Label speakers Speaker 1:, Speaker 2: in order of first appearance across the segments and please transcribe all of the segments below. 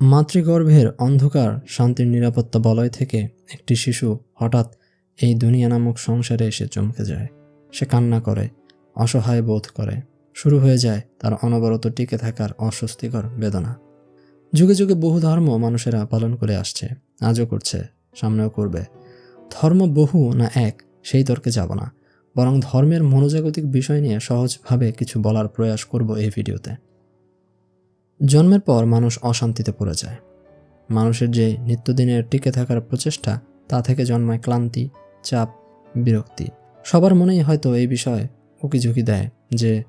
Speaker 1: মাতৃগর্ভের অন্ধকার শান্তির নিরাপত্তা বলয় থেকে একটি শিশু হঠাৎ এই দুনিয়া নামক সংসারে এসে চমকে যায়। সে কান্না করে, অসহায় বোধ করে। শুরু হয়ে যায় তার অনবরত টিকে থাকার অস্বস্তিকর বেদনা। যুগে যুগে বহু ধর্ম মানুষেরা পালন করে আসছে, আজও করছে, সামনেও করবে। ধর্ম বহু না এক, সেই তর্কে যাব না। বরং ধর্মের মনোজাগতিক বিষয় নিয়ে সহজভাবে কিছু বলার প্রয়াস করব এই ভিডিওতে। জন্মের পর মানুষ অশান্তিতে পড়ে যায়। মানুষের যে নিত্যদিনের টিকে থাকার প্রচেষ্টা, তা থেকে জন্মায় ক্লান্তি, চাপ, বিরক্তি। সবার মনেই হয়তো এই বিষয়ে উকিঝুঁকি দেয় যে,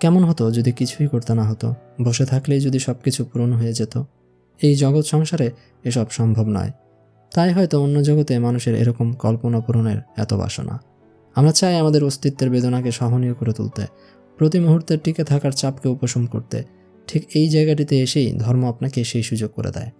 Speaker 1: কেমন হতো যদি কিছুই করতে না হতো? বসে থাকলেই যদি সব কিছু পূরণ হয়ে যেত? এই জগৎ সংসারে এসব সম্ভব নয়। তাই হয়তো অন্য জগতে মানুষের এরকম কল্পনা পূরণের এত বাসনা। আমরা চাই আমাদের অস্তিত্বের বেদনাকে সহনীয় করে তুলতে, প্রতি মুহূর্তে টিকে থাকার চাপকে উপশম করতে। ঠিক এই জায়গাটিতে এসেই ধর্ম আপনাকে সেই সুযোগ করে দেয়।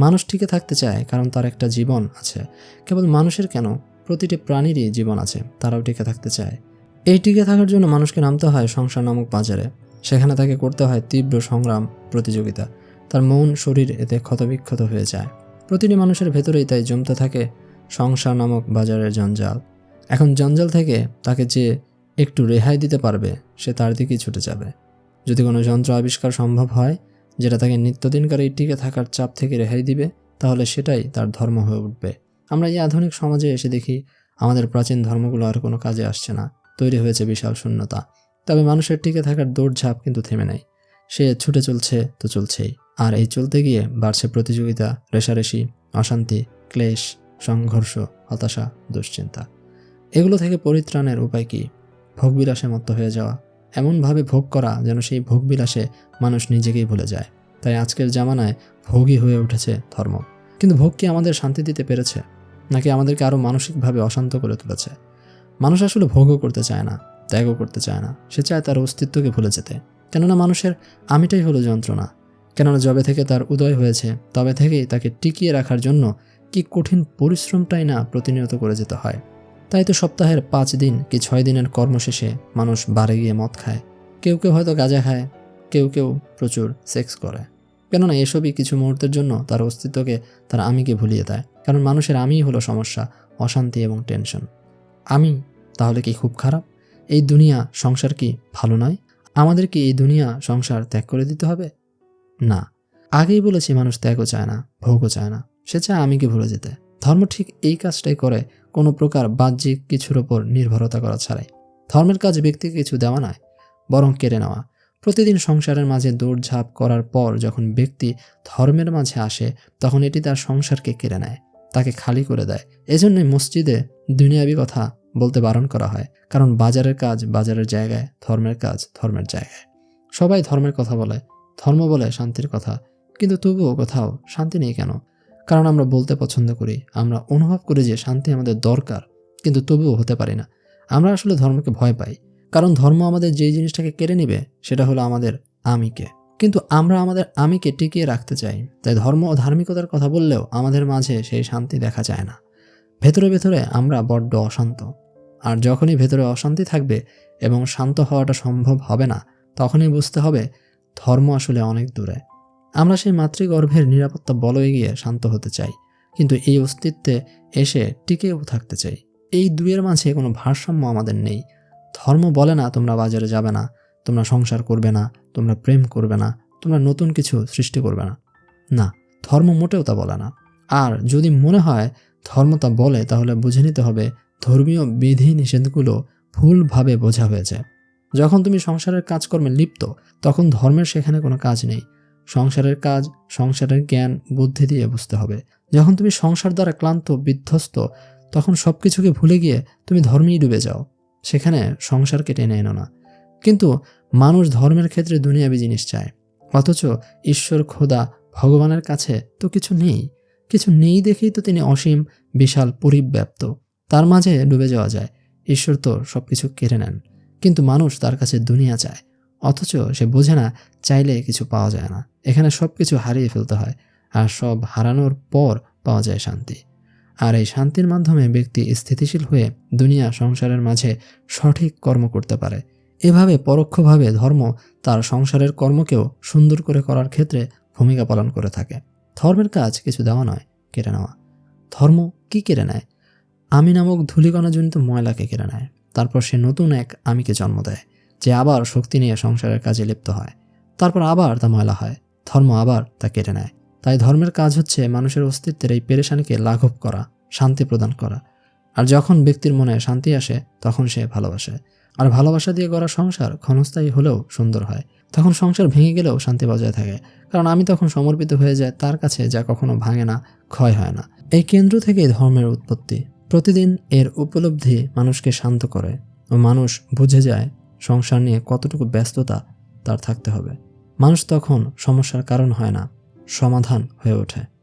Speaker 1: মানুষ টিকে থাকতে চায়, কারণ তার একটা জীবন আছে। কেবল মানুষের কেন? প্রতিটি প্রাণীরই জীবন আছে, তারাও টিকে থাকতে চায়। এই টিকে থাকার জন্য মানুষকে নামতে হয় সংসার নামক বাজারে। সেখানে তাকে করতে হয় তীব্র সংগ্রাম, প্রতিযোগিতা। তার মন, শরীর এতে ক্ষতবিক্ষত হয়ে যায়। প্রতিটি মানুষের ভেতরেই তাই জমতে থাকে সংসার নামক বাজারের জঞ্জাল। এখন জঞ্জাল থেকে তাকে যে একটু রেহাই দিতে পারবে, সে তার দিকেই ছুটে যাবে। যদি কোনো যন্ত্র আবিষ্কার সম্ভব হয়, যেটা তাকে নিত্যদিনকার এই টিকে থাকার চাপ থেকে রেহাই দিবে, তাহলে সেটাই তার ধর্ম হয়ে উঠবে। আমরা এই আধুনিক সমাজে এসে দেখি, আমাদের প্রাচীন ধর্মগুলো আর কোনো কাজে আসছে না। তৈরি হয়েছে বিশাল শূন্যতা। তবে মানুষের টিকে থাকার দৌড়ঝাঁপ কিন্তু থেমে নেই। সে ছুটে চলছে তো চলছেই। আর এই চলতে গিয়ে বাড়ছে প্রতিযোগিতা, রেশারেশি, অশান্তি, ক্লেশ, সংঘর্ষ, হতাশা, দুশ্চিন্তা। এগুলো থেকে পরিত্রাণের উপায় কি? ভোগবিলাসে মত্ত হয়ে যাওয়া। এমনভাবে ভোগ করা যেন সেই ভোগবিলাসে মানুষ নিজেকেই ভুলে যায়। তাই আজকের জামানায় ভোগই হয়ে উঠেছে ধর্ম। কিন্তু ভোগ কি আমাদের শান্তি দিতে পেরেছে? নাকি আমাদেরকে আরও মানসিকভাবে অশান্ত করে তুলেছে? মানুষ আসলে ভোগও করতে চায় না, ত্যাগও করতে চায় না। সে চায় তার অস্তিত্বকে ভুলে যেতে। কেননা মানুষের আমিটাই হলো যন্ত্রণা। কেননা যবে থেকে তার উদয় হয়েছে, তবে থেকেই তাকে টিকিয়ে রাখার জন্য কি কঠিন পরিশ্রমটাই না প্রতিনিয়ত করে যেতে হয়। তাই তো সপ্তাহের পাঁচ দিন কি ছয় দিনের কর্মশেষে মানুষ বারে গিয়ে মদ খায়। কেউ কেউ হয়তো গাঁজা খায়, কেউ কেউ প্রচুর সেক্স করে। কেননা এসবই কিছু মুহূর্তের জন্য তার অস্তিত্বকে তার আমিকে ভুলিয়ে দেয়। কারণ মানুষের আমিই হলো সমস্যা, অশান্তি এবং টেনশন। আমি তাহলে কি খুব খারাপ? এই দুনিয়া সংসার কি ভালো নয়? আমাদের কি এই দুনিয়া সংসার ত্যাগ করে দিতে হবে? না। আগেই বলেছি মানুষ ত্যাগও চায় না, ভোগও চায় না। সে চায় আমিকে ভুলে যেতে। ধর্ম ঠিক এই কাজটাই করে কোনো প্রকার বাহ্যিক কিছুর ওপর নির্ভরতা করা ছাড়াই। ধর্মের কাজ ব্যক্তিকে কিছু দেওয়া নয়, বরং কেড়ে নেওয়া। প্রতিদিন সংসারের মাঝে দৌড়ঝাঁপ করার পর যখন ব্যক্তি ধর্মের মাঝে আসে, তখন এটি তার সংসারকে কেড়ে নেয়, তাকে খালি করে দেয়। এজন্যই মসজিদে দুনিয়াবি কথা বলতে বারণ করা হয়, কারণ বাজারের কাজ বাজারের জায়গায়, ধর্মের কাজ ধর্মের জায়গায়। সবাই ধর্মের কথা বলে, ধর্ম বলে শান্তির কথা, কিন্তু তবুও কোথাও শান্তি নেই কেন? কারণ আমরা বলতে পছন্দ করি, আমরা অনুভব করি যে শান্তি আমাদের দরকার, কিন্তু তবুও হতে পারি না। আমরা আসলে ধর্মকে ভয় পাই, কারণ ধর্ম আমাদের যেই জিনিসটাকে কেড়ে নেবে, সেটা হলো আমাদের আমিকে। কিন্তু আমরা আমাদের আমিকে টিকিয়ে রাখতে চাই, তাই ধর্ম ও ধার্মিকতার কথা বললেও আমাদের মাঝে সেই শান্তি দেখা যায় না। ভেতরে ভেতরে আমরা বড্ড অশান্ত, আর যখনই ভেতরে অশান্তি থাকবে এবং শান্ত হওয়াটা সম্ভব হবে না, তখনই বুঝতে হবে ধর্ম আসলে অনেক দূরে। আমরা সেই মাতৃগর্ভের নিরাপত্তা বলয়ে গিয়ে শান্ত হতে চাই, কিন্তু এই অস্তিত্বে এসে টিকেও থাকতে চাই। এই দুয়ের মাঝে কোনো ভারসাম্য আমাদের নেই। ধর্ম বলে না তোমরা বাজারে যাবে না, তোমরা সংসার করবে না, তোমরা প্রেম করবে না, তোমরা নতুন কিছু সৃষ্টি করবে না। না, ধর্ম মোটেও তা বলে না। আর যদি মনে হয় ধর্ম তা বলে, তাহলে বুঝে নিতে হবে ধর্মীয় বিধি নিষেধগুলো ভুলভাবে বোঝা হয়েছে। যখন তুমি সংসারের কাজকর্মে লিপ্ত, তখন ধর্মের সেখানে কোনো কাজ নেই। সংসারের কাজ, সংসারের জ্ঞান, বুদ্ধি দিয়ে বুঝতে হবে। যখন তুমি সংসার দ্বারা ক্লান্ত, বিধ্বস্ত, তখন সব কিছুকে ভুলে গিয়ে তুমি ধর্মেই ডুবে যাও। সেখানে সংসারকে টেনে এনো না। কিন্তু মানুষ ধর্মের ক্ষেত্রে দুনিয়াবি জিনিস চায়। অথচ ঈশ্বর, খোদা, ভগবানের কাছে তো কিছু নেই। কিছু নেই দেখেই তো তিনি অসীম, বিশাল, পরিব্যাপ্ত। তার মাঝে ডুবে যাওয়া যায়। ঈশ্বর তো সব কিছু কেড়ে নেন। কিন্তু মানুষ তার কাছে দুনিয়া চায়। অথচ সে বোঝে না, চাইলে কিছু পাওয়া যায় না। এখানে সব কিছু হারিয়ে ফেলতে হয়, আর সব হারানোর পর পাওয়া যায় শান্তি। আর এই শান্তির মাধ্যমে ব্যক্তি স্থিতিশীল হয়ে দুনিয়া সংসারের মাঝে সঠিক কর্ম করতে পারে। এভাবে পরোক্ষভাবে ধর্ম তার সংসারের কর্মকেও সুন্দর করে করার ক্ষেত্রে ভূমিকা পালন করে থাকে। ধর্মের কাজ কিছু দেওয়া নয়, কেড়ে নেওয়া। ধর্ম কি কেড়ে নেয়? আমি নামক ধূলিকণাজনিত ময়লাকে কেড়ে নেয়। তারপর সে নতুন এক আমিকে জন্ম দেয়। যে আবার শক্তি নিয়ে সংসারের কাজে লিপ্ত হয়। তারপর আবার তা ময়লা হয়, ধর্ম আবার তা কেটে নেয়। তাই ধর্মের কাজ হচ্ছে মানুষের অস্তিত্বের এই পেরেশানিকে লাঘব করা, শান্তি প্রদান করা। আর যখন ব্যক্তির মনে শান্তি আসে, তখন সে ভালোবাসে। আর ভালোবাসা দিয়ে করা সংসার ক্ষণস্থায়ী হলেও সুন্দর হয়। তখন সংসার ভেঙে গেলেও শান্তি বজায় থাকে। কারণ আমি তখন সমর্পিত হয়ে যায়, তার কাছে যা কখনো ভাঙে না, ক্ষয় হয় না। এই কেন্দ্র থেকেই ধর্মের উৎপত্তি। প্রতিদিন এর উপলব্ধি মানুষকে শান্ত করে ও মানুষ বুঝে যায় সংসার নিয়ে কতটুকু ব্যস্ততা তার থাকতে হবে। মানুষ তখন সমস্যার কারণ হয় না, সমাধান হয়ে ওঠে।